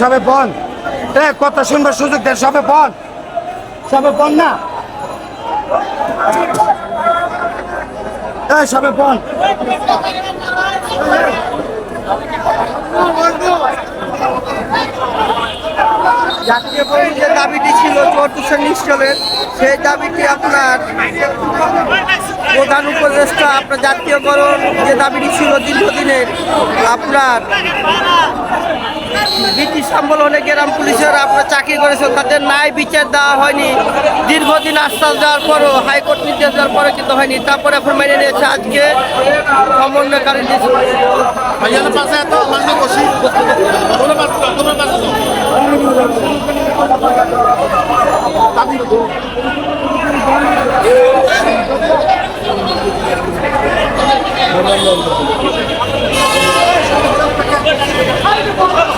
সবে বন। এই কথা শুনবার সুযোগ দেন সবে বন। সবে বন না? সবে বন। জাতীয় যে দাবিটি ছিল চুয়াত্তর নিশ্চলের সেই দাবিটি আপনার প্রধান উপদেষ্টা, আপনার জাতীয়করণ যে দাবিটি ছিল দীর্ঘদিনের আপনার ব্রিটিশ সম্মেলনে গ্রাম পুলিশের আপনার চাকরি করেছে, তাদের ন্যায় বিচার দেওয়া হয়নি। দীর্ঘদিন আশ্বাস দেওয়ার পরও, হাইকোর্ট নির্দেশ দেওয়ার পরে কিন্তু হয়নি। তারপরে এখন মেনে নিয়েছে আজকে সমন্বয়কারী Mañana pasa a